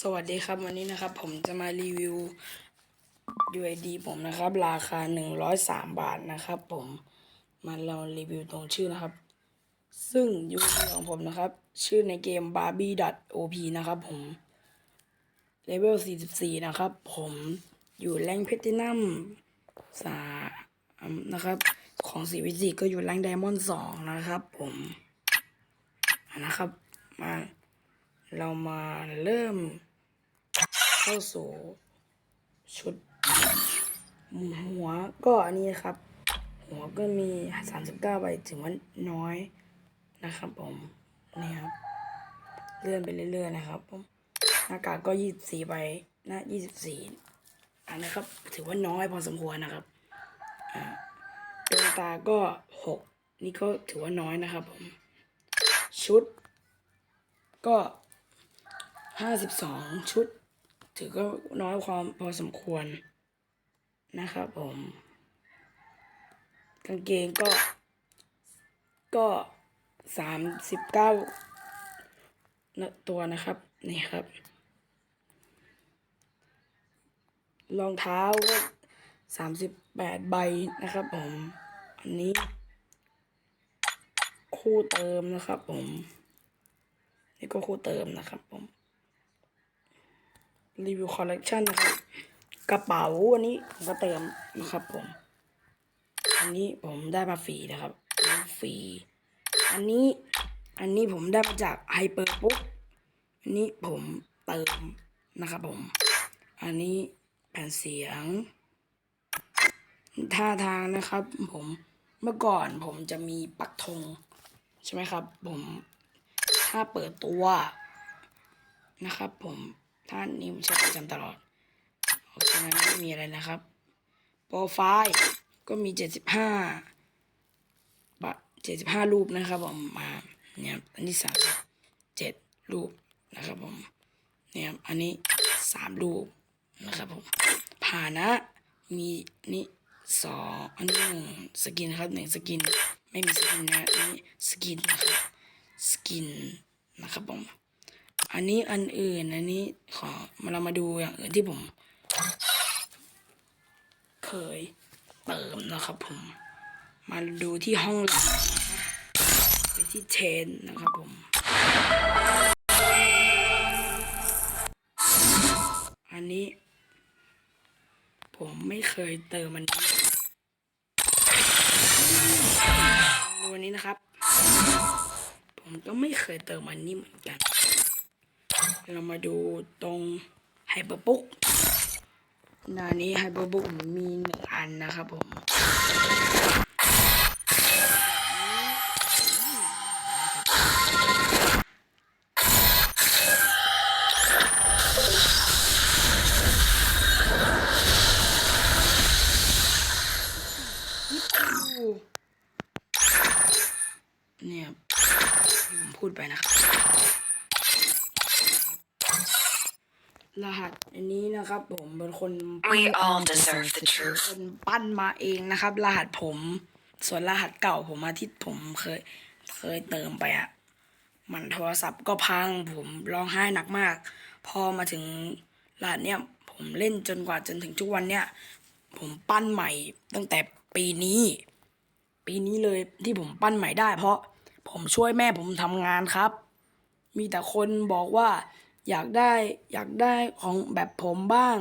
สวัสดีครับวันนี้นะครับ ผมจะมารีวิว UID ผมนะครับ ราคา 103 บาทนะครับ ผมมาลองรีวิวตรงชื่อนะครับ ซึ่ง UID ของผมนะครับ ชื่อในเกม barbie.op นะครับ ผมเลเวล 44 นะครับ ผมอยู่แรงเพตินัมสามนะครับ ของสีวิจิก็อยู่แรงไดมอนด์สองนะครับ ผมนะครับมา เรามาเริ่มเข้าสู่ชุดหัวก็อันนี้ครับ หัวก็มี 39ใบถือว่าน้อยนะครับผมนี่ครับ เลื่อนไปเรื่อยๆนะครับผมหน้ากากก็ 24ใบหน้า24อันนะครับ ถือว่าน้อยพอสมควรนะครับอ่าดวงตาก็ 6 นี่ก็ถือว่าน้อยนะครับผม ชุดก็ ห้าสิบสองชุด ถือก็น้อยความพอสมควรนะครับผม กางเกงก็ ก็สามสิบเก้าตัวนะครับ นี่ครับ รองเท้าก็สามสิบแปดใบนะครับผม อันนี้ คู่เติมนะครับผม นี่ก็คู่เติมนะครับผม รีวิวคอลเลกชันนะครับ กระเป๋าอันนี้ผมก็เติมนะครับผม อันนี้ผมได้มาฟรีนะครับฟรี อันนี้อันนี้ผมได้มาจากไฮเปอร์ปุ๊บอันนี้ผมเติมนะครับผม อันนี้แผ่นเสียง ท่าทางนะครับผมเมื่อก่อนผมจะมีปักธงใช่ไหมครับ ผมถ้าเปิดตัวนะครับผม ท่านนี้ใช้ประจำตลอดเพราะฉะนั้นไม่มีอะไรนะครับ โปรไฟล์ก็มีเจ็ดสิบห้าบะเจ็ดสิบห้ารูปนะครับผมมาเนี่ยอันนี้สามเจ็ดรูปนะครับผมเนี่ยอันนี้สามรูปนะครับผมผ่านะมีนี่สองอันนี้หนึ่งสกินครับหนึ่งสกิน ไม่มีสกินนะนนี้สกินนะครับสกินนะครับผม อันนี้อันอื่น อันนี้ขอมาเรามาดูอย่างอื่นที่ผม เคยเติมนะครับผม มาดูที่ห้องหลังนะครับไปที่เชนนะครับผม อันนี้ ผมไม่เคยเติมมันนี้ดูอันนี้นะครับ ผมก็ไม่เคยเติมอันนี้เหมือนกัน เรามาดูตรงไฮเปอร์บุ๊กหน้านี้ไฮเปอร์บุ๊กมีหนึ่งอันนะครับผมเนี่ยที่ผมพูดไปนะครับ รหัสอันนี้นะครับ ผมเป็นคน We all deserve the ค truth. นปั้นมาเองนะครับ รหัสผม ส่วนรหัสเก่าผมมาที่ผมเคย เคยเติมไปอะมันโทรศัพท์ก็พังผมร้องไห้หนักมาก พอมาถึงรหัสเนี้ยผมเล่นจนกว่าจนถึงทุกวันเนี้ยผมปั้นใหม่ตั้งแต่ปีนี้ ปีนี้เลยที่ผมปั้นใหม่ได้ เพราะผมช่วยแม่ผมทำงานครับ มีแต่คนบอกว่า อยากได้อยากได้ของแบบผมบ้าง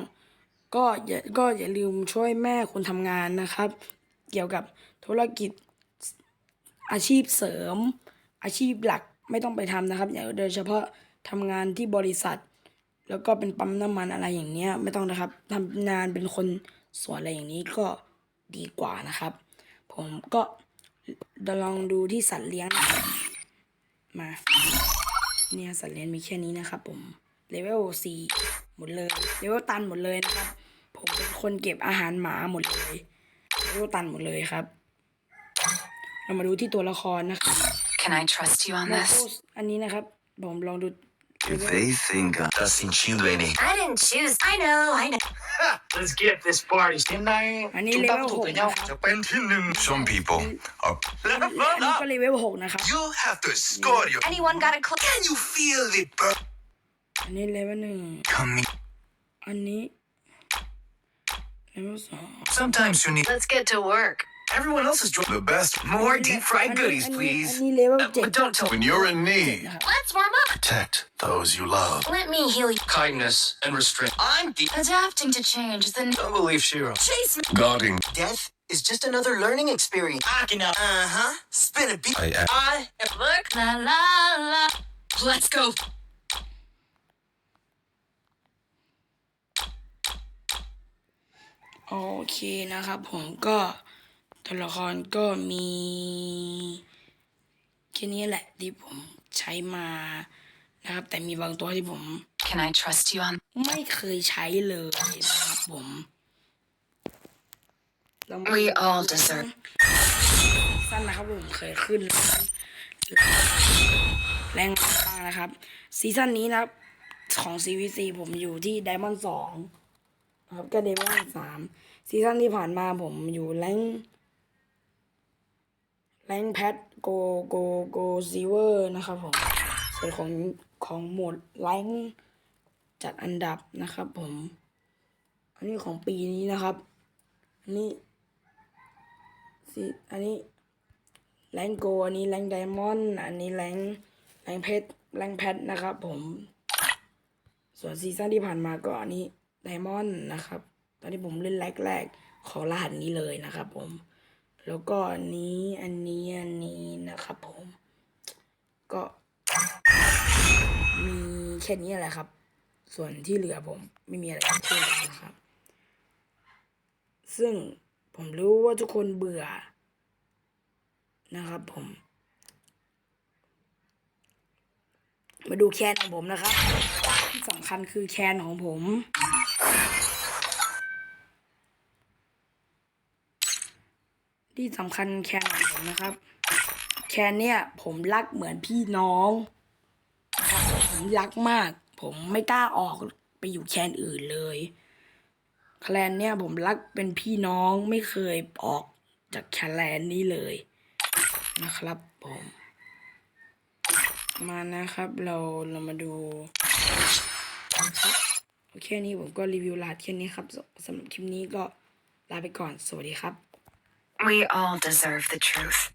ก็อย่าก็อย่าลืมช่วยแม่คุณทำงานนะครับ เกี่ยวกับธุรกิจอาชีพเสริม อาชีพหลักไม่ต้องไปทำนะครับ อย่างโดยเฉพาะทำงานที่บริษัท แล้วก็เป็นปั๊มน้ำมันอะไรอย่างเนี้ยไม่ต้องนะครับทำงานเป็นคนสวนอะไรอย่างนี้ก็ดีกว่านะครับ ผมก็ลองดูที่สัตว์เลี้ยงมา เนี่ยสัตว์เลี้ยงมีแค่นี้นะครับผมเลเวลสี่หมดเลยเลเวลตันหมดเลยนะครับ ผมเป็นคนเก็บอาหารหมาหมดเลยเลเวลตันหมดเลยครับ เรามาดูที่ตัวละครนะครับ Can I trust you on โล this? โก้อันนี้นะครับ ผมลองดู They think I'm just sentindo ele. I didn't choose. I know. I know. Let's get this party started. อันนี้เลเวลหกนะครับ Some people are. อันนี้ก็เลเวลหกนะครับ You have to score your. Anyone got a clue? Can you feel the burn? อัน อันนี้เลเวลหนึ่ง Coming. อันนี้เลเวลสอง Sometimes you need Let's get to work. everyone else is the best. More deep อั fried นนี้ goodies, อันนี้ please. อันนี้เลเวลเจ็ด But don't tell when you're in need. Let's warm up. Protect those you love. Let me heal you. kindness and restraint. I'm deep. Adapting to change the Don't believe Shiro. chase me. Guarding. Death is just another learning experience. Akina. Uh huh. Spin a beat. I am. I am look. La la la. Let's go. โอเคนะครับ ผมก็ ตัวละครก็มีแค่นี้แหละที่ผมใช้มานะครับ แต่มีบางตัวที่ผม Can I trust you on? ไม่เคยใช้เลยนะครับผมเรามา We all deserve. สั้นนะครับผมเคยขึ้น แรงบ้างนะครับ ซีซั่นนี้นะครับ ของ CVC ผมอยู่ที่ไดมอนด์สองนะครับก็ไดมอนด์สามซีซั่นที่ผ่านมาผมอยู่แรง แรงแพทโกโกโกซีเวอร์นะครับผมส่วนของของหมวดแรงจัดอันดับนะครับผม อันนี้ของปีนี้นะครับ อันนี้ซีอันนี้แรงโกอันนี้แรงไดมอนด์อันนี้แรงแรงเพชรแรงแพทนะครับผม ส่วนซีซั่นที่ผ่านมาก็อันนี้ไดมอนด์นะครับ ตอนที่ผมเล่นแรกๆขอรหัสนี้เลยนะครับผม แล้วก็อันนี้อันนี้อันนี้นะครับผม ก็ มีแค่นี้แหละครับ ส่วนที่เหลือผมไม่มีอะไรจะพูดเลยนะครับ ซึ่งผมรู้ว่าทุกคนเบื่อ นะครับผม มาดูแคนของผมนะครับที่สำคัญคือแคนของผม ที่สำคัญแคนของผมนะครับ แคนเนี่ยผมรักเหมือนพี่น้องนะครับผมรักมาก ผมไม่กล้าออกไปอยู่แคนอื่นเลยแคลนเนี่ยผมรักเป็นพี่น้องไม่เคยออกจากแคลนนี้เลยนะครับผมมานะครับ เราเรามาดูโอเคนี้ผมก็รีวิวลาดแค่นี้ครับสำหรับคลิปนี้ก็ลาไปก่อนสวัสดีครับ We all deserve the truth.